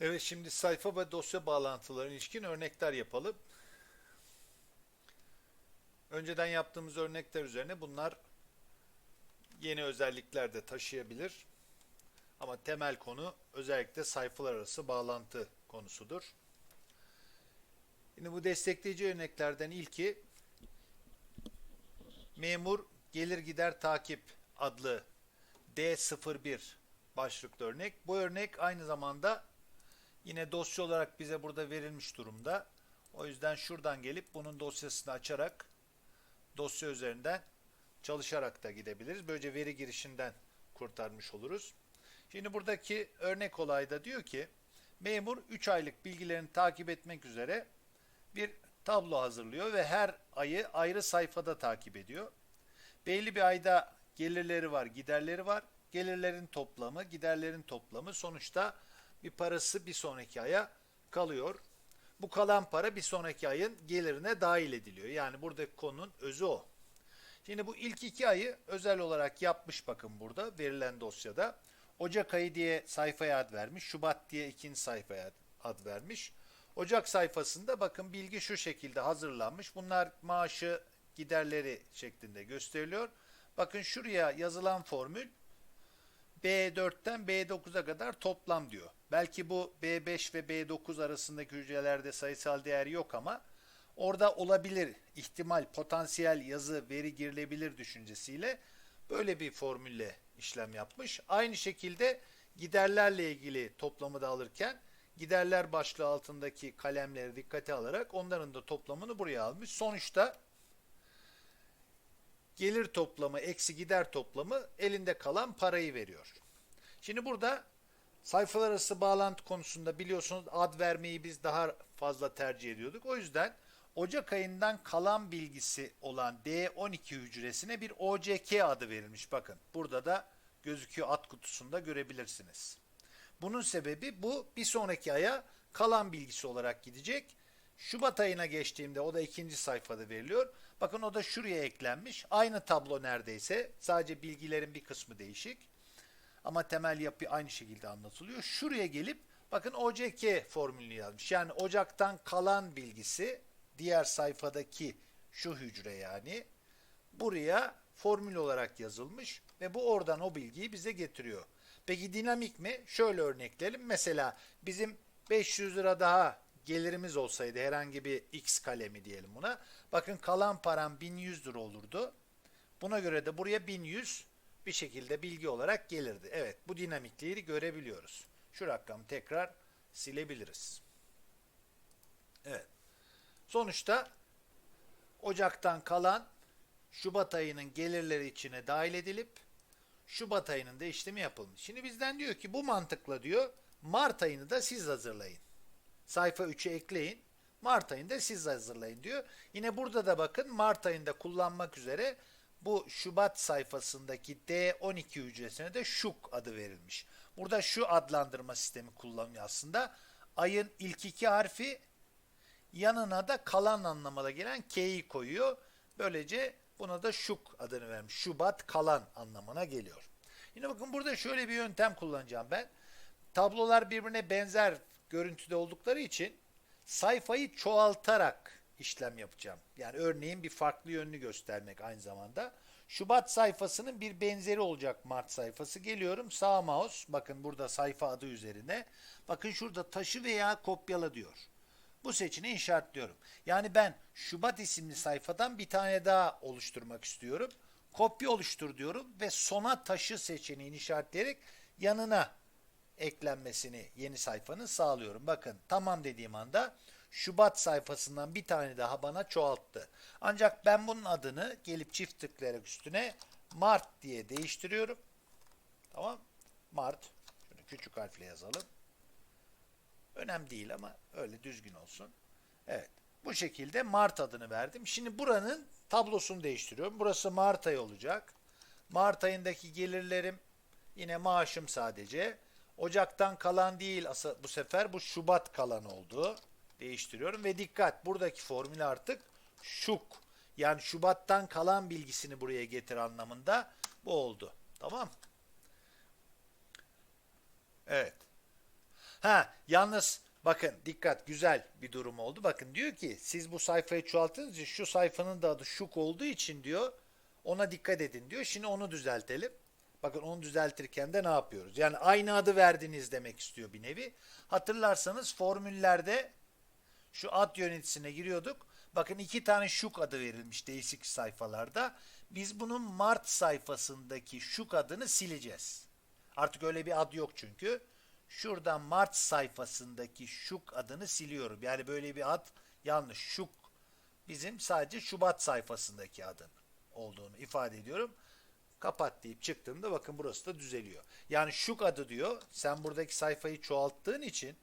Evet şimdi sayfa ve dosya bağlantılarına ilişkin örnekler yapalım. Önceden yaptığımız örnekler üzerine bunlar yeni özellikler de taşıyabilir. Ama temel konu özellikle sayfalar arası bağlantı konusudur. Şimdi bu destekleyici örneklerden ilki memur gelir gider takip adlı D01 başlıklı örnek. Bu örnek aynı zamanda yine dosya olarak bize burada verilmiş durumda. O yüzden şuradan gelip bunun dosyasını açarak dosya üzerinden çalışarak da gidebiliriz. Böylece veri girişinden kurtarmış oluruz. Şimdi buradaki örnek olayda diyor ki memur 3 aylık bilgilerini takip etmek üzere bir tablo hazırlıyor ve her ayı ayrı sayfada takip ediyor. Belli bir ayda gelirleri var, giderleri var. Gelirlerin toplamı, giderlerin toplamı sonuçta bir parası bir sonraki aya kalıyor. Bu kalan para bir sonraki ayın gelirine dahil ediliyor. Yani buradaki konunun özü o. Şimdi bu ilk iki ayı özel olarak yapmış bakın burada verilen dosyada. Ocak ayı diye sayfaya ad vermiş. Şubat diye ikinci sayfaya ad vermiş. Ocak sayfasında bakın bilgi şu şekilde hazırlanmış. Bunlar maaşı giderleri şeklinde gösteriliyor. Bakın şuraya yazılan formül B4'ten B9'a kadar toplam diyor. Belki bu B5 ve B9 arasındaki hücrelerde sayısal değer yok ama orada olabilir ihtimal, potansiyel yazı, veri girilebilir düşüncesiyle böyle bir formülle işlem yapmış. Aynı şekilde giderlerle ilgili toplamı da alırken giderler başlığı altındaki kalemleri dikkate alarak onların da toplamını buraya almış. Sonuçta gelir toplamı eksi gider toplamı elinde kalan parayı veriyor. Şimdi burada sayfalar arası bağlantı konusunda biliyorsunuz ad vermeyi biz daha fazla tercih ediyorduk. O yüzden Ocak ayından kalan bilgisi olan D12 hücresine bir OCK adı verilmiş. Bakın burada da gözüküyor ad kutusunda görebilirsiniz. Bunun sebebi bu bir sonraki aya kalan bilgisi olarak gidecek. Şubat ayına geçtiğimde o da ikinci sayfada veriliyor. Bakın o da şuraya eklenmiş. Aynı tablo neredeyse. Sadece bilgilerin bir kısmı değişik. Ama temel yapı aynı şekilde anlatılıyor. Şuraya gelip bakın OCK formülünü yazmış. Yani Ocak'tan kalan bilgisi diğer sayfadaki şu hücre yani buraya formül olarak yazılmış ve bu oradan o bilgiyi bize getiriyor. Peki dinamik mi? Şöyle örnekleyelim. Mesela bizim 500 lira daha gelirimiz olsaydı herhangi bir X kalemi diyelim buna. Bakın kalan param 1100 lira olurdu. Buna göre de buraya 1100 bir şekilde bilgi olarak gelirdi. Evet bu dinamikliği görebiliyoruz. Şu rakamı tekrar silebiliriz. Evet. Sonuçta Ocak'tan kalan Şubat ayının gelirleri içine dahil edilip Şubat ayının da işlemi yapılmış. Şimdi bizden diyor ki bu mantıkla diyor Mart ayını da siz hazırlayın. Sayfa 3'e ekleyin. Mart ayında siz hazırlayın diyor. Yine burada da bakın Mart ayında kullanmak üzere bu Şubat sayfasındaki D12 hücresine de şuk adı verilmiş. Burada şu adlandırma sistemi kullanılıyor aslında. Ayın ilk iki harfi yanına da kalan anlamına gelen K'yi koyuyor. Böylece buna da şuk adını vermiş. Şubat kalan anlamına geliyor. Yine bakın burada şöyle bir yöntem kullanacağım ben. Tablolar birbirine benzer görüntüde oldukları için sayfayı çoğaltarak işlem yapacağım. Yani örneğin bir farklı yönünü göstermek aynı zamanda. Şubat sayfasının bir benzeri olacak Mart sayfası. Geliyorum sağ mouse bakın burada sayfa adı üzerine. Bakın şurada taşı veya kopyala diyor. Bu seçeneği işaretliyorum. Yani ben Şubat isimli sayfadan bir tane daha oluşturmak istiyorum. Kopya oluştur diyorum ve sona taşı seçeneğini işaretleyerek yanına eklenmesini yeni sayfanın sağlıyorum. Bakın tamam dediğim anda Şubat sayfasından bir tane daha bana çoğalttı. Ancak ben bunun adını gelip çift tıklayarak üstüne Mart diye değiştiriyorum. Tamam. Mart. Şunu küçük harfle yazalım. Önemli değil ama öyle düzgün olsun. Evet. Bu şekilde Mart adını verdim. Şimdi buranın tablosunu değiştiriyorum. Burası Mart ayı olacak. Mart ayındaki gelirlerim yine maaşım sadece. Ocaktan kalan değil bu sefer bu Şubat kalan oldu. Değiştiriyorum ve dikkat buradaki formül artık şuk. Yani Şubat'tan kalan bilgisini buraya getir anlamında bu oldu. Tamam Evet. Ha yalnız bakın dikkat güzel bir durum oldu. Bakın diyor ki siz bu sayfayı çoğalttığınız için şu sayfanın da adı şuk olduğu için diyor ona dikkat edin diyor. Şimdi onu düzeltelim. Bakın onu düzeltirken de ne yapıyoruz? Yani aynı adı verdiniz demek istiyor bir nevi. Hatırlarsanız formüllerde şu ad yöneticisine giriyorduk. Bakın iki tane şuk adı verilmiş değişik sayfalarda. Biz bunun Mart sayfasındaki şuk adını sileceğiz. Artık öyle bir ad yok çünkü. Şuradan Mart sayfasındaki şuk adını siliyorum. Yani böyle bir ad yanlış. Şuk bizim sadece Şubat sayfasındaki adın olduğunu ifade ediyorum. Kapat deyip çıktığımda bakın burası da düzeliyor. Yani şuk adı diyor. Sen buradaki sayfayı çoğalttığın için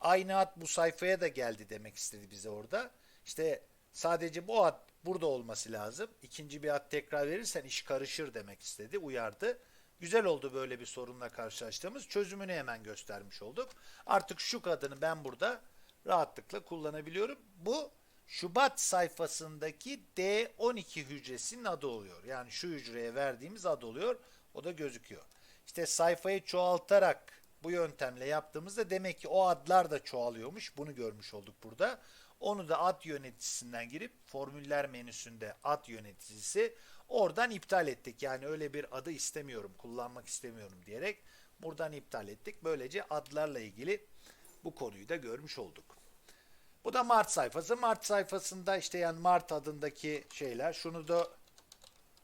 aynı ad bu sayfaya da geldi demek istedi bize orada. İşte sadece bu ad burada olması lazım. İkinci bir ad tekrar verirsen iş karışır demek istedi, uyardı. Güzel oldu böyle bir sorunla karşılaştığımız. Çözümünü hemen göstermiş olduk. Artık şu adını ben burada rahatlıkla kullanabiliyorum. Bu Şubat sayfasındaki D12 hücresinin adı oluyor. Yani şu hücreye verdiğimiz ad oluyor. O da gözüküyor. İşte sayfayı çoğaltarak bu yöntemle yaptığımızda demek ki o adlar da çoğalıyormuş. Bunu görmüş olduk burada. Onu da ad yöneticisinden girip formüller menüsünde ad yöneticisi oradan iptal ettik. Yani öyle bir adı istemiyorum, kullanmak istemiyorum diyerek buradan iptal ettik. Böylece adlarla ilgili bu konuyu da görmüş olduk. Bu da Mart sayfası. Mart sayfasında işte yani Mart adındaki şeyler. Şunu da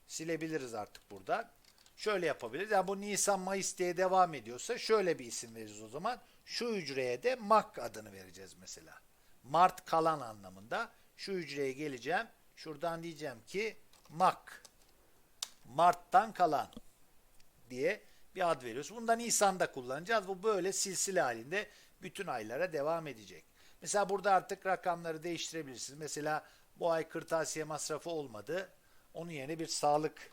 silebiliriz artık buradan. Şöyle yapabiliriz. Yani bu Nisan Mayıs diye devam ediyorsa şöyle bir isim veririz o zaman. Şu hücreye de Mak adını vereceğiz mesela. Mart kalan anlamında. Şu hücreye geleceğim. Şuradan diyeceğim ki Mak. Mart'tan kalan diye bir ad veriyoruz. Bunu da Nisan'da kullanacağız. Bu böyle silsile halinde bütün aylara devam edecek. Mesela burada artık rakamları değiştirebilirsiniz. Mesela bu ay kırtasiye masrafı olmadı. Onun yerine bir sağlık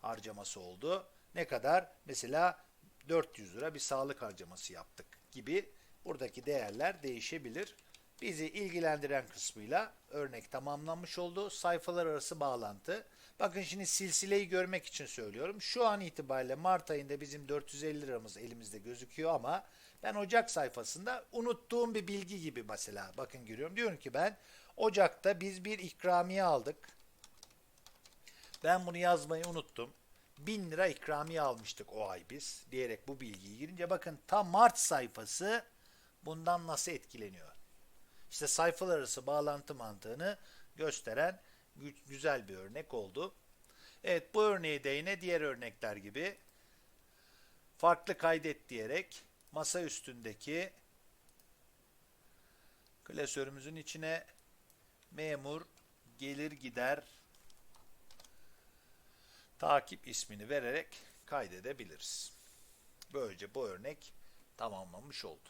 harcaması oldu. Ne kadar? Mesela 400 lira bir sağlık harcaması yaptık gibi buradaki değerler değişebilir. Bizi ilgilendiren kısmıyla örnek tamamlanmış oldu. Sayfalar arası bağlantı. Bakın şimdi silsileyi görmek için söylüyorum. Şu an itibariyle Mart ayında bizim 450 liramız elimizde gözüküyor ama ben Ocak sayfasında unuttuğum bir bilgi gibi mesela bakın görüyorum. Diyorum ki ben Ocak'ta biz bir ikramiye aldık. Ben bunu yazmayı unuttum. 1000 lira ikramiye almıştık o ay biz diyerek bu bilgiyi girince bakın tam Mart sayfası bundan nasıl etkileniyor. İşte sayfalar arası bağlantı mantığını gösteren gü- güzel bir örnek oldu. Evet bu örneği de yine diğer örnekler gibi farklı kaydet diyerek masa üstündeki klasörümüzün içine memur gelir gider takip ismini vererek kaydedebiliriz. Böylece bu örnek tamamlanmış oldu.